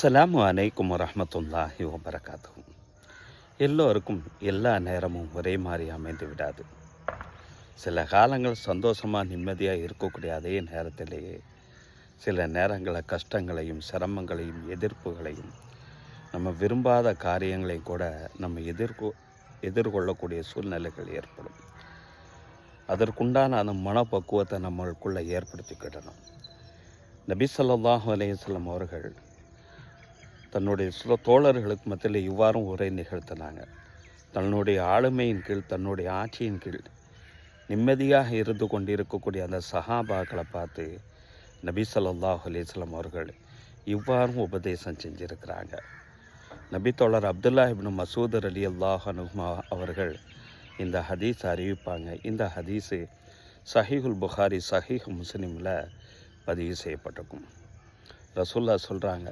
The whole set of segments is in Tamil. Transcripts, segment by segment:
அஸ்லாம் அலைக்கும் வரஹ்மத்துல்லாஹி வபரகாத்துஹு. எல்லோருக்கும் எல்லா நேரமும் ஒரே மாதிரி அமைந்து விடாது. சில காலங்கள் சந்தோஷமாக நிம்மதியாக இருக்கக்கூடிய அதே நேரத்திலேயே சில நேரங்களை கஷ்டங்களையும் சிரமங்களையும் எதிர்ப்புகளையும் நம்ம விரும்பாத காரியங்களையும் கூட நம்ம எதிர்கொ எதிர்கொள்ளக்கூடிய சூழ்நிலைகள் ஏற்படும். அதற்குண்டான அந்த மனப்பக்குவத்தை நம்மளுக்குள்ளே ஏற்படுத்திக்கிடணும். நபி சொல்லாஹு அலையம் அவர்கள் தன்னுடைய சில தோழர்களுக்கு மத்தியில் இவ்வாறும் உரை நிகழ்த்தினாங்க. தன்னுடைய ஆளுமையின் கீழ் தன்னுடைய ஆட்சியின் கீழ் நிம்மதியாக இருந்து கொண்டிருக்கக்கூடிய அந்த சஹாபாக்களை பார்த்து நபி சொல்லாஹ் அலிஸ்லாம் அவர்கள் இவ்வாறும் உபதேசம் செஞ்சிருக்கிறாங்க. நபி தோழர் அப்துல்லா இப்னு மசூதர் அலி அல்லாஹ் அனுமா அவர்கள் இந்த ஹதீஸ் அறிவிப்பாங்க. இந்த ஹதீஸு சஹீஹுல் புகாரி சஹீஹ் முஸ்லீமில் பதிவு செய்யப்பட்டிருக்கும். ரசூல்லா சொல்கிறாங்க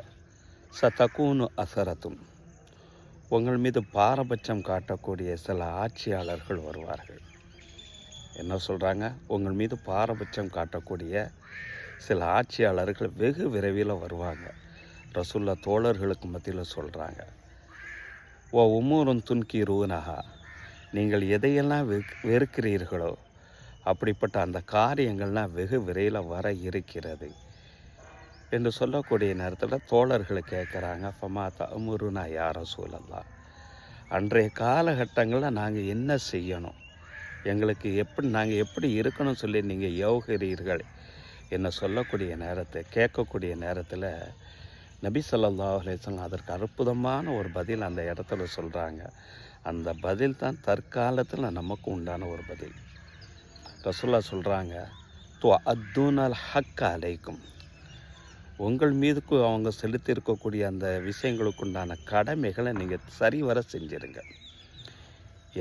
சதகூனு அசரத்தும் உங்கள் மீது பாரபட்சம் காட்டக்கூடிய சில ஆட்சியாளர்கள் வருவார்கள். என்ன சொல்கிறாங்க உங்கள் மீது பாரபட்சம் காட்டக்கூடிய சில ஆட்சியாளர்கள் வெகு விரைவில் வருவாங்க. ரசுல்லா தோழர்களுக்கு மத்தியில் சொல்கிறாங்க ஓ உமூரும் துன்கி ரூனஹா நீங்கள் எதையெல்லாம் வெறுக்கிறீர்களோ? அப்படிப்பட்ட அந்த காரியங்கள்லாம் வெகு விரைவில் வர இருக்கிறது. என்று சொல்லக்கூடிய நேரத்தில் தோழர்கள் கேட்குறாங்க ஃபமா தமுருனா யார சூழல்லாம் அன்றைய காலகட்டங்களில் நாங்கள் என்ன செய்யணும்? எங்களுக்கு எப்படி நாங்கள் எப்படி இருக்கணும் சொல்லி நீங்கள் யோகிறீர்கள் என்ன சொல்லக்கூடிய நேரத்தை கேட்கக்கூடிய நேரத்தில் நபி ஸல்லல்லாஹு அதற்கு அற்புதமான ஒரு பதில் அந்த இடத்துல சொல்கிறாங்க அந்த பதில் தான் தற்காலத்தில் நமக்கு உண்டான ஒரு பதில். ரசுல்லா சொல்கிறாங்க து அத்துனல் ஹக் அலைக்கும். உங்கள் மீதுக்கு அவங்க செலுத்தியிருக்கக்கூடிய அந்த விஷயங்களுக்கு உண்டான கடமைகளை நீங்கள் சரிவர செஞ்சிருங்க.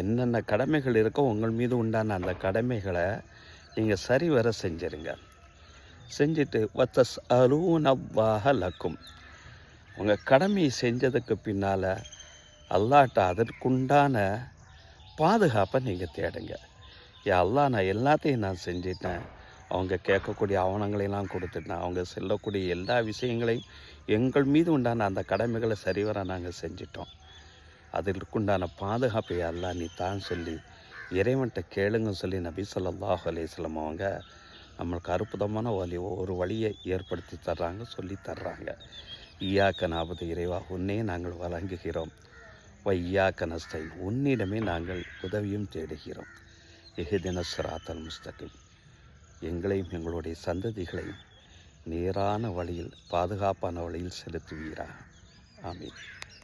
என்னென்ன கடமைகள் இருக்கோ உங்கள் மீது உண்டான அந்த கடமைகளை நீங்கள் சரிவர செஞ்சிருங்க. செஞ்சுட்டு வத்தஸ் அருணவ்வாக லக்கும். உங்கள் கடமையை செஞ்சதுக்கு பின்னால் அல்லாட்ட அதற்குண்டான பாதுகாப்பை நீங்கள் தேடுங்க. யா அல்லாஹ் நான் எல்லாத்தையும் நான் செஞ்சிட்டேன். அவங்க கேட்கக்கூடிய ஆவணங்களையெல்லாம் கொடுத்துட்டேன் அவங்க செல்லக்கூடிய எல்லா விஷயங்களையும் எங்கள் மீது உண்டான அந்த கடமைகளை சரிவர நாங்கள் செஞ்சிட்டோம். அதற்குண்டான பாதுகாப்பை எல்லாம் நீ தான் சொல்லி இறைவன்கிட்ட கேளுங்க சொல்லி நபி சொல்லாஹ் அலேஸ்லம் அவங்க நம்மளுக்கு அற்புதமான வழி ஒரு வழியை ஏற்படுத்தி தர்றாங்க சொல்லி தர்றாங்க. ஈயாக்க நாபது இறைவா உன்னே நாங்கள் வழங்குகிறோம். வையாக்க நஸ்தை உன்னிடமே நாங்கள் உதவியும் தேடுகிறோம். எஹிதின சிராத்தல் முஸ்தகிம். எங்களையும் எங்களுடைய சந்ததிகளையும் நேரான வழியில் பாதுகாப்பான வழியில் செலுத்துவீரா ஆமீன்.